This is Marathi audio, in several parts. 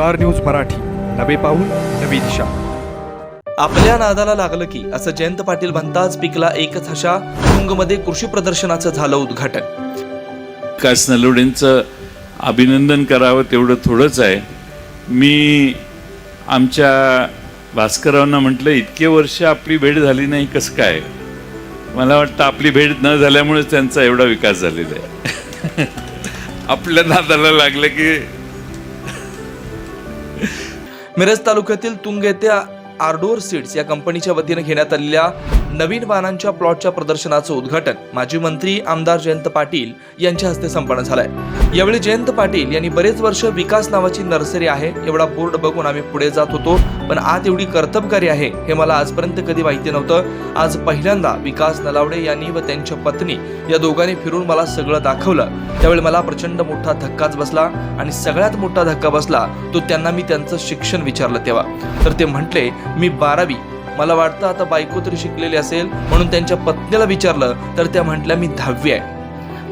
Star news Marathi. नवे पाऊल नवी दिशा. आपल्या नादाला लागलं की असं जयंत पाटील म्हणताच पिकला एकच हशा तुंगमध्ये कृषी प्रदर्शनाचं झालं उद्घाटन. विकास नलवडेंचं अभिनंदन करावं तेवढं थोडंच आहे. मी आमच्या भास्कररावांना म्हटलं इतके वर्ष आपली भेट झाली नाही कसं काय? मला वाटतं आपली भेट न झाल्यामुळे त्यांचा एवढा विकास झालेला आहे. आपल्या नादाला लागलं की मिरज तालुक्यातील तुंग येथे आर्डोर सीड्स या कंपनीच्या वतीने घेण्यात आलेल्या नवीन वाहनांच्या प्लॉटच्या प्रदर्शनाचं उद्घाटन माजी मंत्री आमदार जयंत पाटील यांच्या हस्ते संपन्न झालंय. यावेळी जयंत पाटील यांनी बरेच वर्ष विकास नावाची नर्सरी आहे एवढा बोर्ड बघून आम्ही पुढे जात होतो पण आत एवढी कर्तबकारी आहे हे मला आजपर्यंत कधी माहिती नव्हतं. आज पहिल्यांदा विकास नलावडे यांनी व त्यांच्या पत्नी या दोघांनी फिरून मला सगळं दाखवलं. त्यावेळी मला प्रचंड मोठा धक्काच बसला आणि सगळ्यात मोठा धक्का बसला तो त्यांना मी त्यांचं शिक्षण विचारलं तेव्हा. तर ते म्हटले मी बारावी मला वाटतं आता बायको तरी शिकलेली असेल म्हणून त्यांच्या पत्नीला विचारलं तर त्या म्हटल्या मी दहावी आहे.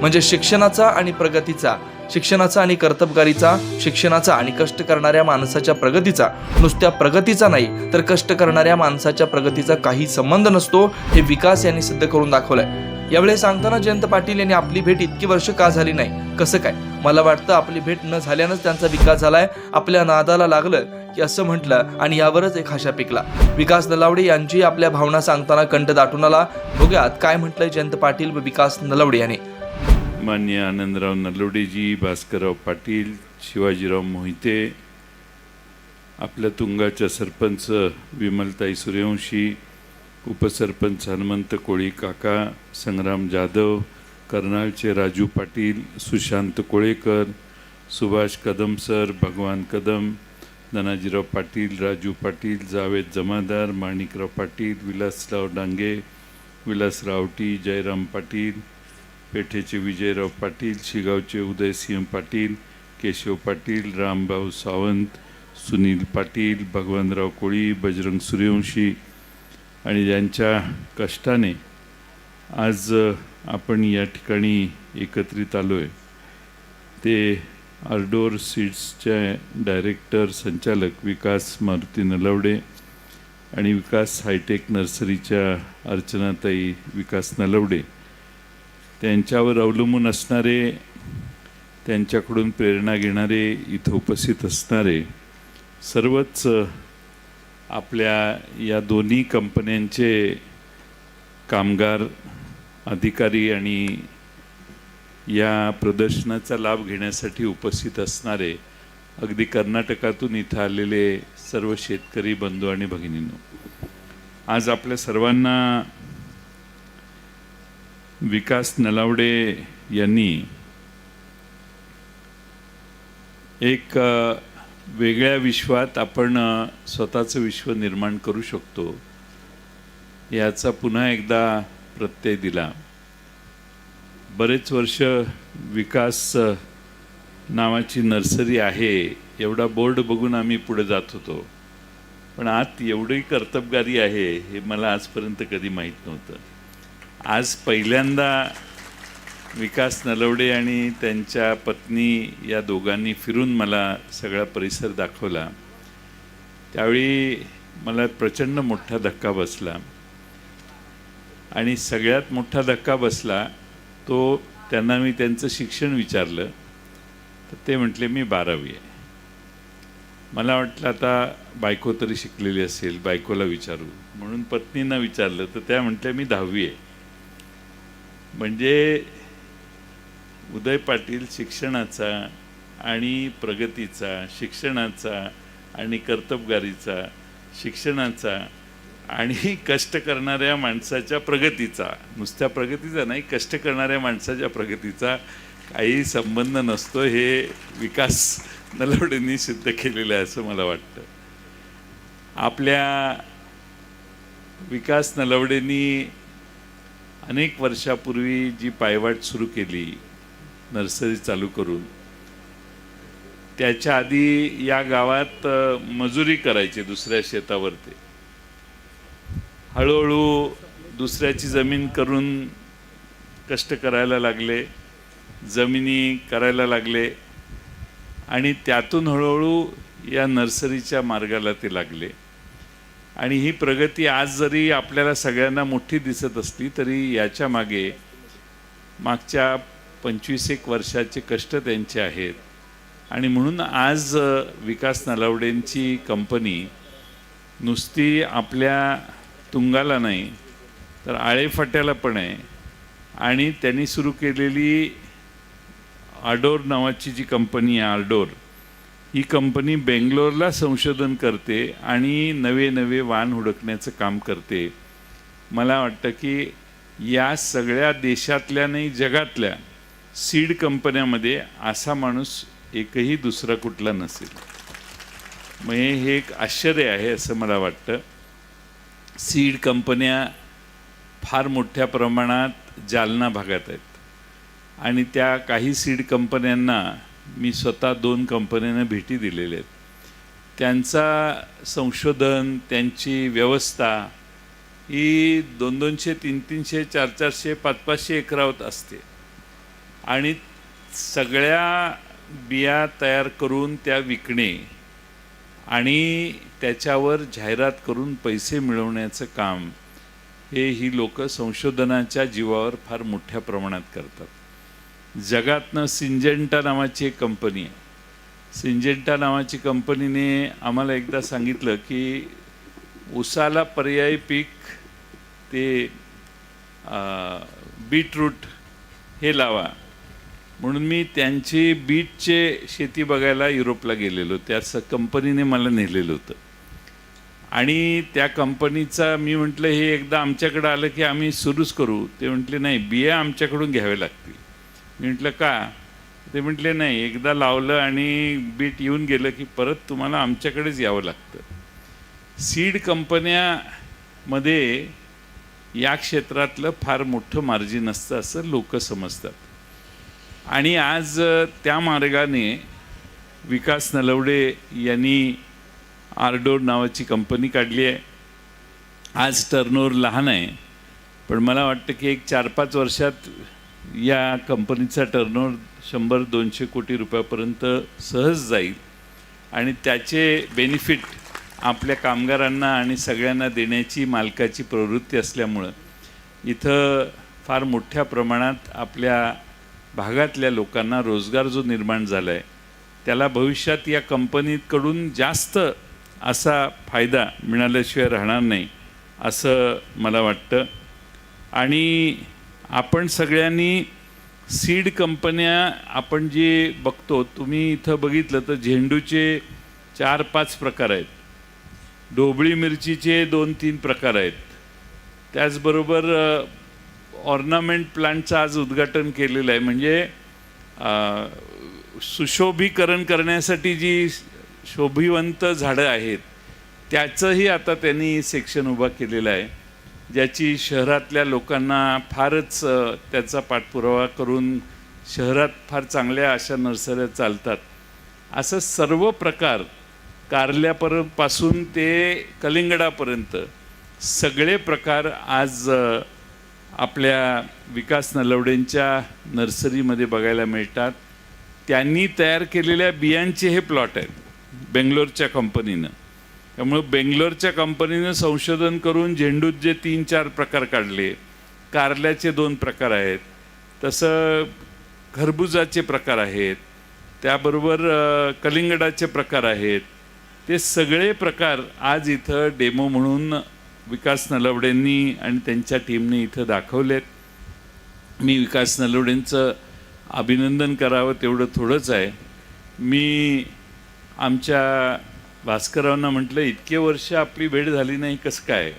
म्हणजे शिक्षणाचा आणि प्रगतीचा शिक्षणाचा आणि कर्तबगारीचा शिक्षणाचा आणि कष्ट करणाऱ्या माणसाच्या प्रगतीचा नुसत्या प्रगतीचा नाही तर कष्ट करणाऱ्या माणसाच्या प्रगतीचा काही संबंध नसतो हे विकास यांनी सिद्ध करून दाखवलंय. यावेळी सांगताना जयंत पाटील यांनी आपली भेट इतकी वर्ष का झाली नाही? कसं काय? मला वाटतं आपली भेट न झाल्यानंच त्यांचा विकास झालाय. आपल्या नादाला लागलं. की असं म्हटलं आणि यावरच एक हाशा पिकला. विकास नलावडे यांची आपल्या भावना सांगताना कंठ दाटून आला. बघूयात काय म्हटलंय जयंत पाटील व विकास नलावडे यांनी. मान्य आनंदराव नलवडेजी भास्करराव पाटील शिवाजीराव मोहिते आपल्या तुंगाच्या सरपंच विमलताई सूर्यवंशी उपसरपंच हनुमंत कोळी काका संग्राम जाधव कर्नाळचे राजू पाटील सुशांत कोळेकर सुभाष कदम सर भगवान कदम धनाजीराव पाटील राजू पाटील जावेद जमादार माणिकराव पाटील विलासराव डांगे विलास रावटी जयराम पाटील पेठेचे विजयराव पाटील शिगावचे उदयसिंह पाटील केशव पाटील रामभाऊ सावंत सुनील पाटील भगवानराव कोळी बजरंग सूर्यवंशी. आणि ज्यांच्या कष्टाने आज आपण या ठिकाणी एकत्रित आलो आहे ते आर्डोर सीड्सचे डायरेक्टर संचालक विकास मारुती नलवडे आणि विकास हायटेक नर्सरीच्या अर्चनाताई विकास नलवडे. त्यांच्यावर अवलंबून असणारे त्यांच्याकडून प्रेरणा घेणारे इथं उपस्थित असणारे सर्वच आपल्या या दोन्ही कंपन्यांचे कामगार अधिकारी आणि या प्रदर्शनाचा लाभ घेण्यासाठी उपस्थित असणारे अगदी कर्नाटकातून इथं आलेले सर्व शेतकरी बंधू आणि भगिनींनो आज आपल्या सर्वांना विकास नलावडे यांनी एक वेगळ्या विश्वात आपण स्वतःचं विश्व निर्माण करू शकतो याचा पुन्हा एकदा प्रत्यय दिला. बरेच वर्ष विकास नावाची नर्सरी आहे एवढा बोर्ड बघून आम्ही पुढे जात होतो. पण आत एवढी कर्तबगारी आहे हे मला आजपर्यंत कधी माहीत नव्हतं. आज पहिल्यांदा विकास नलवडे आणि त्यांच्या पत्नी या दोघांनी फिरून मला सगळा परिसर दाखवला. त्यावेळी मला प्रचंड मोठा धक्का बसला. आणि सगळ्यात मोठा धक्का बसला तो त्यांना मी त्यांचं शिक्षण विचारलं तर ते म्हटले मी बारावी आहे. मला वाटलं आता बायको तरी शिकलेली असेल बायकोला विचारू. म्हणून पत्नींना विचारलं तर त्या म्हटल्या मी दहावी आहे. म्हणजे उदय पाटील शिक्षणाचा आणि प्रगतीचा शिक्षणाचा आणि कर्तबगारीचा शिक्षणाचा आणि कष्ट करणाऱ्या माणसाच्या प्रगतीचा नुसत्या प्रगतीचा नाही कष्ट करणाऱ्या माणसाच्या प्रगतीचा काही संबंध नसतो हे विकास नलवडेंनी सिद्ध केलेलं आहे असं मला वाटतं. आपल्या विकास नलवडेंनी अनेक वर्षापूर्वी जी पायवाट सुरू केली नर्सरी चालू करून त्याच्या आधी या गावात मजुरी करायची दुसऱ्या शेतावरती. हळूहळू दुसऱ्याची जमीन करून कष्ट करायला लागले जमिनी करायला लागले आणि त्यातून हळूहळू या नर्सरीच्या मार्गाला ते लागले. आणि ही प्रगती आज जरी आपल्याला सगळ्यांना मोठी दिसत असली तरी याच्या मागे मागच्या पंचवीस एक वर्षाचे कष्ट त्यांचे आहेत. आणि म्हणून आज विकास नलावडेंची कंपनी नुसती आपल्या तुंगाला नाही तर आळेफाट्याला पण आहे. आणि त्यांनी सुरू केलेली आर्डोर नावाची जी कंपनी आहे आर्डोर ही कंपनी बेंगलोरला संशोधन करते आणि नवे नवे वाहन हुडकण्याचं काम करते. मला वाटतं की या सगळ्या देशातल्या नाही जगातल्या सीड कंपन्यामध्ये असा माणूस एकही दुसरा कुठला नसेल. मग हे एक आश्चर्य आहे असं मला वाटतं. सीड कंपन्या फार मोठ्या प्रमाणात जालना भागात आहेत. आणि त्या काही सीड कंपन्यांना मी स्वतः दोन कंपन्यांना भेटी दिलेल्या आहेत. त्यांचा संशोधन त्यांची व्यवस्था ही दोन दोनशे तीन तीनशे चार चारशे पाच पाचशे एकरावत असते. आणि सगळ्या बिया तयार करून त्या विकणे आणि त्याच्यावर जाहिरात करून पैसे मिळवण्याचं काम हे ही लोक संशोधनाच्या जीवावर फार मोठ्या प्रमाणात करतात. जगातनं सिंजेंटा नावाची एक कंपनी आहे. सिंजेंटा नावाची कंपनीने आम्हाला एकदा सांगितलं की उसाला पर्यायी पीक ते बीटरूट हे लावा. म्हणून मी त्यांची बीटचे शेती बघायला युरोपला गेलेलो. त्या स कंपनीने मला नेलेलं होतं. आणि त्या कंपनीचा मी म्हटलं हे एकदा आमच्याकडं आलं की आम्ही सुरूच करू. ते म्हटले नाही बिया आमच्याकडून घ्यावे लागतील. मी म्हटलं का? ते म्हटले नाही एकदा लावलं आणि बीट येऊन गेलं की परत तुम्हाला आमच्याकडेच यावं लागतं. सीड कंपन्यामध्ये या क्षेत्रातलं फार मोठं मार्जिन असतं असं लोक समजतात. आणि आज त्या मार्गाने विकास नलवडे यांनी आरडोर नावाची कंपनी काढली आहे. आज टर्नओवर लहान आहे पण मला वाटतं की एक चार पाच वर्षात या कंपनीचा टर्नओवर शंभर दोनशे कोटी रुपयापर्यंत सहज जाईल. आणि त्याचे बेनिफिट आपल्या कामगारांना आणि सगळ्यांना देण्याची मालकाची प्रवृत्ती असल्यामुळं इथं फार मोठ्या प्रमाणात आपल्या भागातल्या लोकांना रोजगार जो निर्माण झाला आहे त्याला भविष्यात या कंपनीकडून जास्त असा फायदा मिळाल्याशिवाय राहणार नाही असं मला वाटतं. आणि आपण सगळ्यांनी सीड कंपन्या आपण जे बघतो तुम्ही इथं बघितलं तर झेंडूचे चार पाच प्रकार आहेत. ढोबळी मिरचीचे दोन तीन प्रकार आहेत. त्याचबरोबर ऑर्नामेंट प्लांटचं आज उद्घाटन केलेलं आहे. म्हणजे सुशोभीकरण करण्यासाठी जी शोभिवंत झाडं आहेत त्याचंही आता त्यांनी सेक्शन उभा केलेलं आहे. ज्याची शहरातल्या लोकांना फारच त्याचा पाठपुरावा करून शहरात फार चांगल्या अशा नर्सऱ्या चालतात. असं सर्व प्रकार कारल्यापर्यंतपासून ते कलिंगडापर्यंत सगळे प्रकार आज आपल्या विकास नलवडेंच्या नर्सरीमध्ये बघायला मिळतात. त्यांनी तयार केलेल्या बियांचे हे प्लॉट आहेत बेंगलोरच्या कंपनीनं. त्यामुळं बेंगलोरच्या कंपनीनं संशोधन करून झेंडूत जे तीन चार प्रकार काढले. कारल्याचे दोन प्रकार आहेत. तसं खरबुजाचे प्रकार आहेत. त्याबरोबर कलिंगडाचे प्रकार आहेत. ते सगळे प्रकार आज इथं डेमो म्हणून विकास नलवडेंनी आणि त्यांच्या टीमने इथं दाखवलेत. मी विकास नलवडेंचं अभिनंदन करावं तेवढं थोडंच आहे. मी आमच्या भास्करावांना म्हटलं इतके वर्ष आपली भेट झाली नाही कसं काय?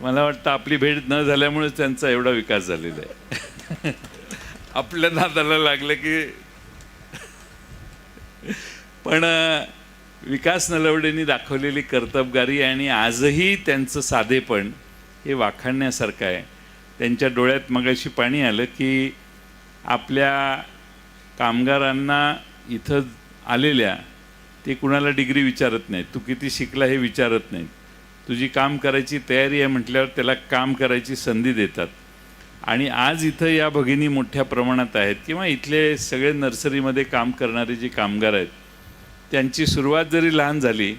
मला वाटतं आपली भेट न झाल्यामुळेच त्यांचा एवढा विकास झालेला आहे. आपल्या नादाला लागलं की पण विकास नलवडेंनी दाखवलेली कर्तबगारी आणि आजही त्यांचं साधेपण हे वाखाणण्यासारखं आहे. त्यांच्या डोळ्यात मगाशी पाणी आलं की आपल्या कामगारांना इथं आलेल्या ते कुणाला डिग्री विचारत नाहीत. तू किती शिकला हे विचारत नाहीत. तुझी काम करायची तयारी आहे म्हटल्यावर त्याला काम करायची संधी देतात. आणि आज इथं या भगिनी मोठ्या प्रमाणात आहेत किंवा इथले सगळे नर्सरीमध्ये काम करणारे जे कामगार आहेत त्यांची सुरुवात जरी लहान झाली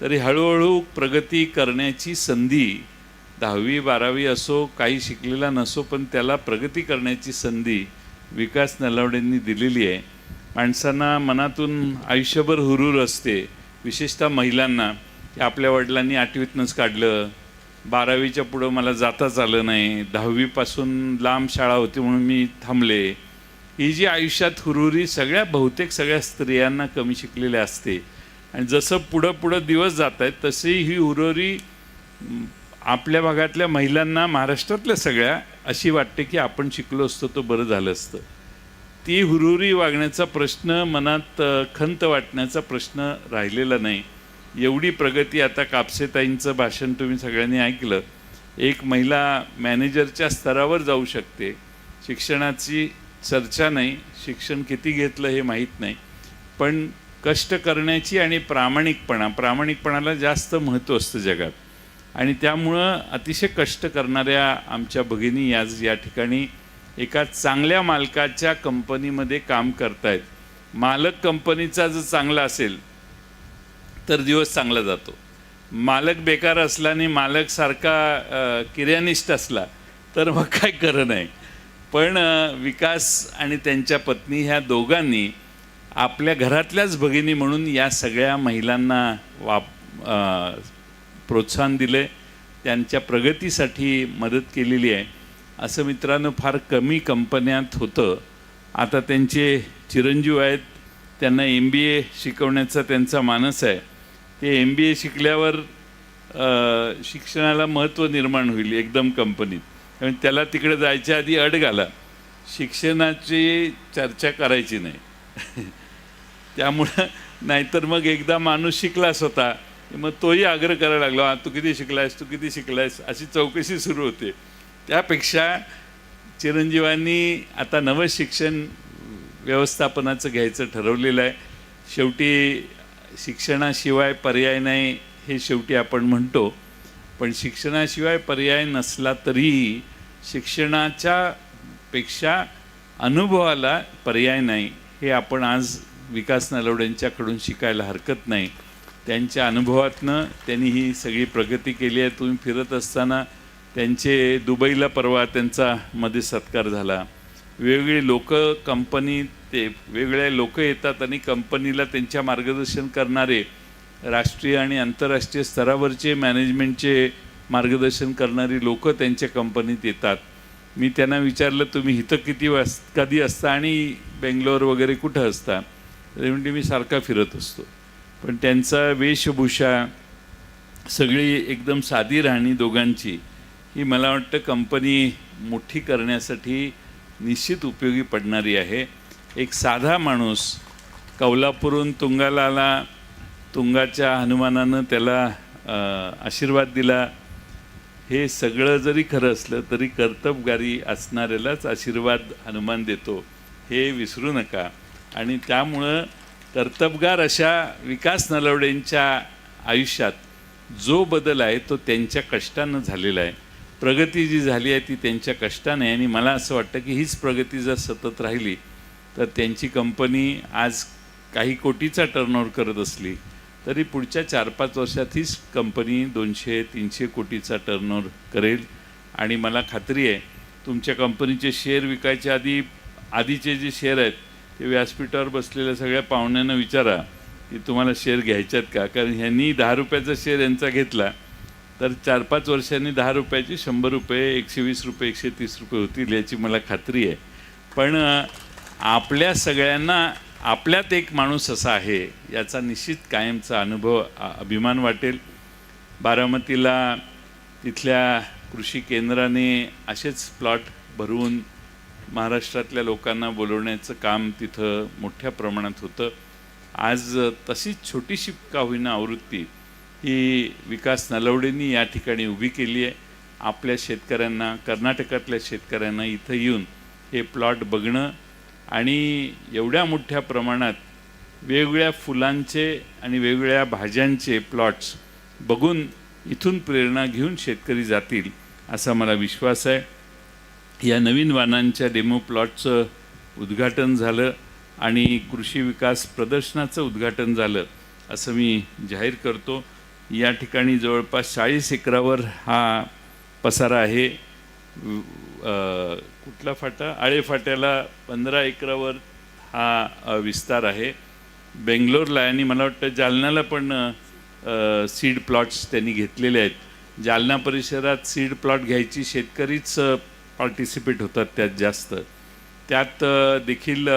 तरी हळूहळू प्रगती करण्याची संधी दहावी बारावी असो काही शिकलेला नसो पण त्याला प्रगती करण्याची संधी विकास नलावडेंनी दिलेली आहे. माणसांना मनातून आयुष्यभर हुरूर असते. विशेषतः महिलांना. की आपल्या वडिलांनी आठवीतनंच काढलं. बारावीच्या पुढं मला जाताच आलं नाही. दहावीपासून लांब शाळा होती म्हणून मी थांबले. ही जी आयुष्यात हुरहुरी सगळ्या बहुतेक सगळ्या स्त्रियांना कमी शिकलेल्या असते. आणि जसं पुढं पुढं दिवस जात आहेत तशी ही हुरहुरी आपल्या भागातल्या महिलांना महाराष्ट्रातल्या सगळ्या अशी वाटते की आपण शिकलो असतो तो बरं झालं असतं. ती हुरहुरी वागण्याचा प्रश्न मनात खंत वाटण्याचा प्रश्न राहिलेला नाही. एवढी प्रगती आता कापसेताईंचं भाषण तुम्ही सगळ्यांनी ऐकलं. एक महिला मॅनेजरच्या स्तरावर जाऊ शकते. शिक्षणाची चर्चा नाही शिक्षण किती घेतलं हे माहीत नाही. पण कष्ट करण्याची आणि प्रामाणिकपणा प्रामाणिकपणाला जास्त महत्त्व असतं जगात. आणि त्यामुळं अतिशय कष्ट करणाऱ्या आमच्या भगिनी आज या ठिकाणी एका चांगल्या मालकाच्या कंपनीमध्ये काम करतायत. मालक कंपनीचा जर चांगला असेल तर दिवस चांगला जातो. मालक बेकार असला आणि मालक सारखा किर्यानिष्ठ असला तर मग काय खरं नाही. पण विकास आणि त्यांच्या पत्नी ह्या दोघांनी आपल्या घरातल्याच भगिनी म्हणून या सगळ्या महिलांना वाप प्रोत्साहन दिले त्यांच्या प्रगतीसाठी मदत केलेली आहे. असं मित्रांनो फार कमी कंपन्यात होतं. आता त्यांचे चिरंजीव आहेत. त्यांना एम बी ए शिकवण्याचा त्यांचा मानस आहे. ते एम बी ए शिकल्यावर शिक्षणाला महत्त्व निर्माण होईल एकदम कंपनीत. कारण त्याला तिकडे जायच्या आधी अड घाला. शिक्षणाची चर्चा करायची नाही. त्यामुळं नाहीतर मग एकदा माणूस शिकलाच होता मग तोही आग्रह करायला लागला "हा, तू किती शिकलायस तू किती शिकलायस? अशी चौकशी सुरू होते. त्यापेक्षा चिरंजीवांनी आता नवं शिक्षण व्यवस्थापनाचं घ्यायचं ठरवलेलं आहे. शेवटी शिक्षणाशिवाय पर्याय नाही हे शेवटी आपण म्हणतो. पण शिक्षणाशिवाय पर्याय नसला तरीही शिक्षणाच्या पेक्षा अनुभवाला पर्याय नाही. हे आपण आज विकास नालवड्यांच्याकडून शिकायला हरकत नाही. त्यांच्या अनुभवातनं त्यांनी ही सगळी प्रगती केली आहे. तुम्ही फिरत असताना त्यांचे दुबईला परवा त्यांचा मध्ये सत्कार झाला. वेगवेगळी लोक कंपनी ते वेगवेगळे लोक येतात आणि कंपनीला त्यांच्या मार्गदर्शन करणारे राष्ट्रीय आणि आंतरराष्ट्रीय स्तरावरचे मॅनेजमेंटचे मार्गदर्शन करणारी लोक त्यांच्या कंपनीत येतात. मी त्यांना विचारलं तुम्ही इथं किती वाज कधी असता आणि बेंगलोर वगैरे कुठं असता? तर म्हणजे मी सारखा फिरत असतो. पण त्यांचा वेशभूषा सगळी एकदम साधी राहणी दोघांची ही मला वाटतं कंपनी मोठी करण्यासाठी निश्चित उपयोगी पडणारी आहे. एक साधा माणूस कौलापूरून तुंगाला आला तुंगाच्या हनुमानानं त्याला आशीर्वाद दिला. हे सगळं जरी खरं असलं तरी कर्तबगारी असणाऱ्यालाच आशीर्वाद हनुमान देतो हे विसरू नका. आणि त्यामुळं कर्तबगार अशा विकास नलवडेंच्या आयुष्यात जो बदल आहे तो त्यांच्या कष्टानं झालेला आहे. प्रगती जी झाली आहे ती त्यांच्या कष्टाने आणि मला असं वाटतं की हीच प्रगती जर सतत राहिली तर त्यांची कंपनी आज काही कोटीचा टर्नओव्हर करत असली तरी पुढच्या चार पाच वर्षात हीच कंपनी दोनशे तीनशे कोटीचा टर्नओव्हर करेल. आणि मला खात्री आहे तुमच्या कंपनीचे शेअर विकायच्या आधी आधीचे जे शेअर आहेत ते व्यासपीठावर बसलेल्या सगळ्या पाहुण्यांना विचारा की तुम्हाला शेअर घ्यायच्यात का? कारण ह्यांनी दहा रुपयाचा शेअर यांचा घेतला तर चार पाच वर्षांनी दहा रुपयाचे शंभर रुपये एकशे वीस रुपये एकशे तीस रुपये होतील याची मला खात्री आहे. पण आपल्या सगळ्यांना आपल्यात एक माणूस असा आहे याचा निश्चित कायमचा अनुभव अभिमान वाटेल. बारामतीला तिथल्या कृषी केंद्राने असेच प्लॉट भरवून महाराष्ट्रातल्या लोकांना बोलवण्याचं काम तिथं मोठ्या प्रमाणात होतं. आज तशीच छोटीशी का होईना आवृत्ती ही विकास नलवडेंनी या ठिकाणी उभी केली आहे. आपल्या शेतकऱ्यांना कर्नाटकातल्या शेतकऱ्यांना इथं येऊन हे प्लॉट बघणं आणि एवढ्या मोठ्या प्रमाणात वेगवेगळ्या फुलांचे आणि वेगवेगळ्या भाज्यांचे प्लॉट्स बघून इथून प्रेरणा घेऊन शेतकरी जातील असा मला विश्वास आहे. या नवीन वाहनांच्या डेमो प्लॉटचं उद्घाटन झालं आणि कृषी विकास प्रदर्शनाचं उद्घाटन झालं असं मी जाहीर करतो. या ठिकाणी जवळपास चाळीस एकरावर हा पसारा आहे. कुठला फाटा आळेफाट्याला पंधरा एकरावर हा विस्तार आहे. बेंगलोरला आणि मला वाटतं जालन्याला पण सीड प्लॉट्स त्यांनी घेतलेले आहेत. जालना परिसरात सीड प्लॉट घ्यायची शेतकरीच पार्टिसिपेट होतात त्यात जास्त. त्यात देखील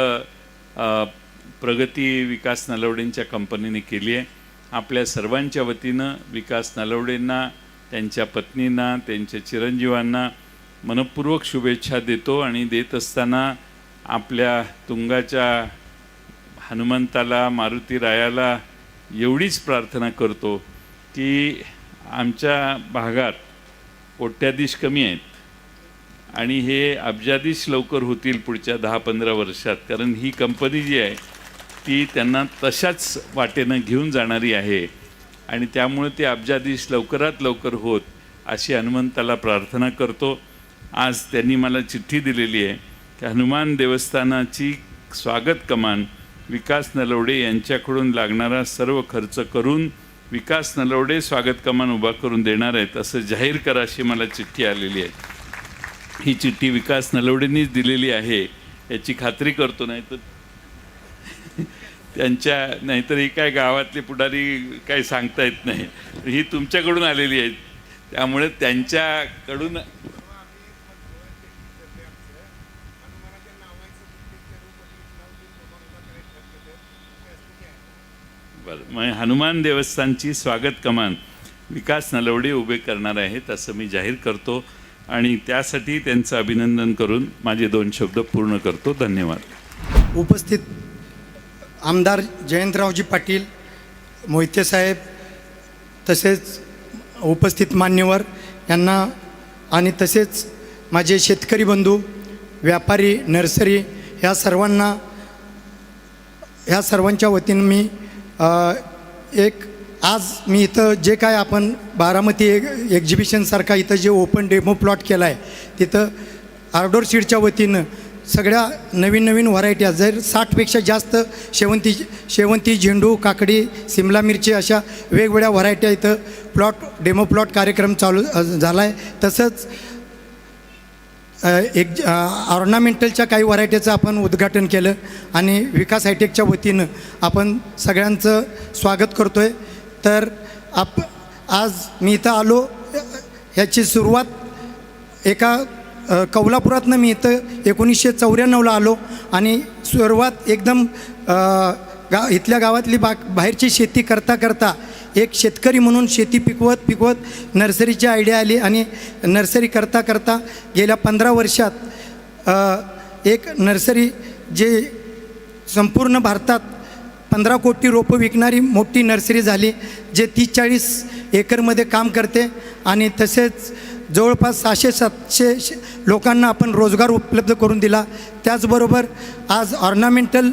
प्रगती विकास नलवडेंच्या कंपनीने केली आहे. आपल्या सर्वांच्या वतीनं विकास नलवडेंना त्यांच्या पत्नींना त्यांच्या चिरंजीवांना मनपूर्वक शुभेच्छा देतो आणि देत असताना आपल्या तुंगाच्या हनुमंताला मारुती रायाला एवढीच प्रार्थना करतो की आमच्या भागात कोट्याधीश कमी आहेत. आणि हे अब्जाधीश लवकर होतील पुढच्या दहा पंधरा वर्षात. कारण ही कंपनी जी आहे ती त्यांना तशाच वाटेनं घेऊन जाणारी आहे. आणि त्यामुळे ते अब्जाधीश लवकरात लवकर होत अशी हनुमंताला प्रार्थना करतो. आज त्यांनी मला चिठ्ठी दिलेली आहे. की हनुमान देवस्थानाची स्वागत कमान विकास नलवडे यांच्याकडून लागणारा सर्व खर्च करून विकास नलवडे स्वागत कमान उभा करून देणार आहेत असं जाहीर करा अशी मला चिठ्ठी आलेली आहे. ही चिठ्ठी विकास नलवडेंनीच दिलेली आहे याची खात्री करतो नाही तर त्यांच्या नाहीतर ही काय गावातले पुढारी काही सांगता येत नाही. ही तुमच्याकडून आलेली आहे. त्यामुळे त्यांच्याकडून म्हणजे हनुमान देवस्थानची स्वागत कमान विकास नलवडे उभे करणार आहेत असं मी जाहीर करतो आणि त्यासाठी त्यांचं अभिनंदन करून माझे दोन शब्द पूर्ण करतो. धन्यवाद. उपस्थित आमदार जयंतरावजी पाटील मोहिते साहेब तसेच उपस्थित मान्यवर यांना आणि तसेच माझे शेतकरी बंधू व्यापारी नर्सरी ह्या सर्वांना ह्या सर्वांच्या वतीनं मी एक आज मी इथं जे काय आपण बारामती एक एक्झिबिशनसारखा इथं जे ओपन डेमो प्लॉट केला आहे तिथं आर्डोर सीडच्या वतीनं सगळ्या नवीन नवीन व्हरायटी जर साठपेक्षा जास्त शेवंती शेवंती झेंडू काकडी सिमला मिरची अशा वेगवेगळ्या व्हरायट्या इथं प्लॉट डेमो प्लॉट कार्यक्रम चालू झाला आहे तसंच एक ऑर्नामेंटलच्या काही व्हरायटीचं आपण उद्घाटन केलं आणि विकास हायटेकच्या वतीनं आपण सगळ्यांचं स्वागत करतो आहे तर आप आज मी इथं आलो. ह्याची सुरुवात एका अ, कौलापुरातनं मी इथं एकोणीसशे चौऱ्याण्णवला आलो आणि सुरुवात एकदम गाव गा इथल्या गावातली बा बाहेरची शेती करता करता एक शेतकरी म्हणून शेती पिकवत पिकवत नर्सरीची आयडिया आली आणि नर्सरी करता करता गेल्या पंधरा वर्षात एक नर्सरी जे संपूर्ण भारतात पंधरा कोटी रोपं विकणारी मोठी नर्सरी झाली जे तीस चाळीस एकरमध्ये काम करते आणि तसेच जवळपास सहाशे सातशे श- लोकांना आपण रोजगार उपलब्ध करून दिला. त्याचबरोबर आज ऑर्नामेंटल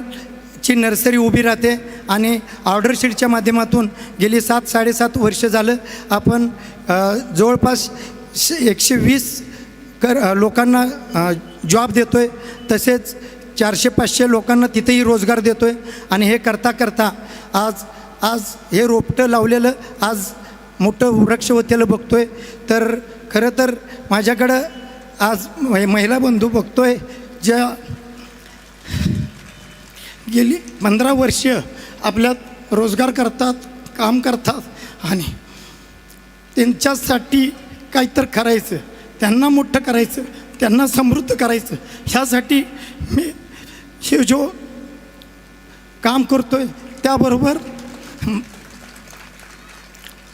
ची नर्सरी उभी राहते आणि ऑर्डर शीटच्या माध्यमातून गेली सात साडेसात वर्ष झालं आपण जवळपास श- एकशे वीस कर लोकांना जॉब देतो आहे तसेच चारशे पाचशे लोकांना तिथेही रोजगार देतो आहे आणि हे करता करता आज आज हे रोपटं लावलेलं आज मोठं वृक्ष होतेलं बघतो आहे तर खरं तर माझ्याकडं आज महिला बंधू बघतो आहे ज्या गेली. पंधरा वर्ष आपल्यात रोजगार करतात काम करतात आणि त्यांच्यासाठी काहीतर करायचं त्यांना मोठं करायचं त्यांना समृद्ध करायचं. ह्यासाठी मी हे जो काम करतो आहे त्याबरोबर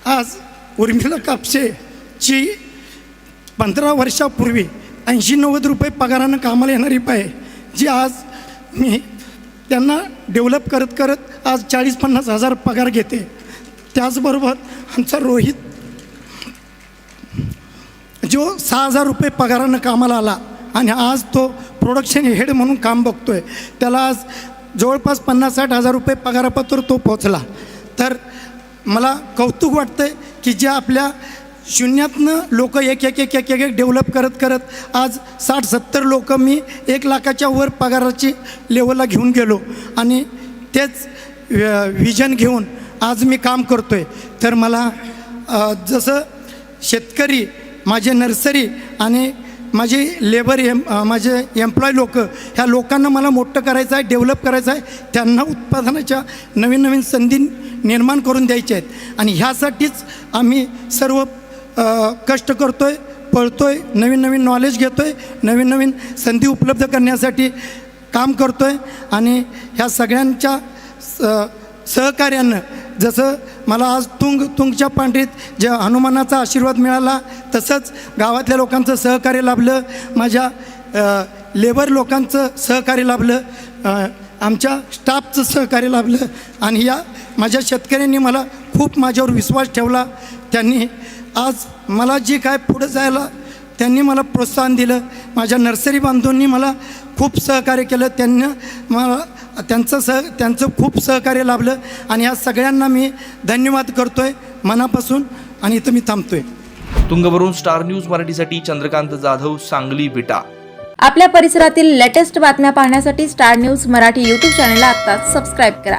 आज उर्मिला कापसेची पंधरा वर्षापूर्वी ऐंशी नव्वद रुपये पगारानं कामाला येणारी बाई जी आज मी त्यांना डेव्हलप करत करत आज चाळीस पन्नास हजार पगार घेते. त्याचबरोबर आमचा रोहित जो सहा हजार रुपये पगारानं कामाला आला आणि आज तो प्रोडक्शन हेड म्हणून काम बघतो आहे त्याला आज जवळपास पन्नास साठ हजार रुपये पगारापत्र तो पोचला तर मला कौतुक वाटतं की ज्या आपल्या शून्यातनं लोक एक एक एक एक एक एक डेव्हलप करत करत आज साठ सत्तर लोक मी एक लाखाच्या वर पगाराची लेवलला घेऊन गेलो. आणि तेच विजन घेऊन आज मी काम करतो आहे तर मला जसं शेतकरी माझे नर्सरी आणि माझे लेबर एम माझे एम्प्लॉय लोक ह्या लोकांना मला मोठं करायचं आहे डेव्हलप करायचं आहे त्यांना उत्पादनाच्या नवीन नवीन संधी निर्माण करून द्यायच्या आहेत. आणि ह्यासाठीच आम्ही सर्व कष्ट करतो आहे पळतो आहे नवीन नवीन नॉलेज घेतो आहे नवीन नवीन संधी उपलब्ध करण्यासाठी काम करतो आहे आणि ह्या सगळ्यांच्या स- सहकार्यानं जसं मला आज तुंग तुंगच्या पांढरीत जे हनुमानाचा आशीर्वाद मिळाला तसंच गावातल्या लोकांचं सहकार्य लाभलं माझ्या लेबर लोकांचं सहकार्य लाभलं आमच्या स्टाफचं सहकार्य लाभलं आणि या माझ्या शेतकऱ्यांनी मला खूप माझ्यावर विश्वास ठेवला. त्यांनी आज मला जी काय पुढं जायला त्यांनी मला प्रोत्साहन दिलं. माझ्या नर्सरी बांधवांनी मला खूप सहकार्य केलं. त्यांना मला त्यांचं सह त्यांचं खूप सहकार्य लाभलं. आणि या सगळ्यांना मी धन्यवाद करतो आहे मनापासून आणि इथं मी थांबतो आहे तुंगवरून स्टार न्यूज मराठीसाठी चंद्रकांत जाधव सांगली विटा. आपल्या परिसरातील लेटेस्ट बातम्या पाहण्यासाठी स्टार न्यूज मराठी यूट्यूब चॅनलला आत्ताच सबस्क्राईब करा.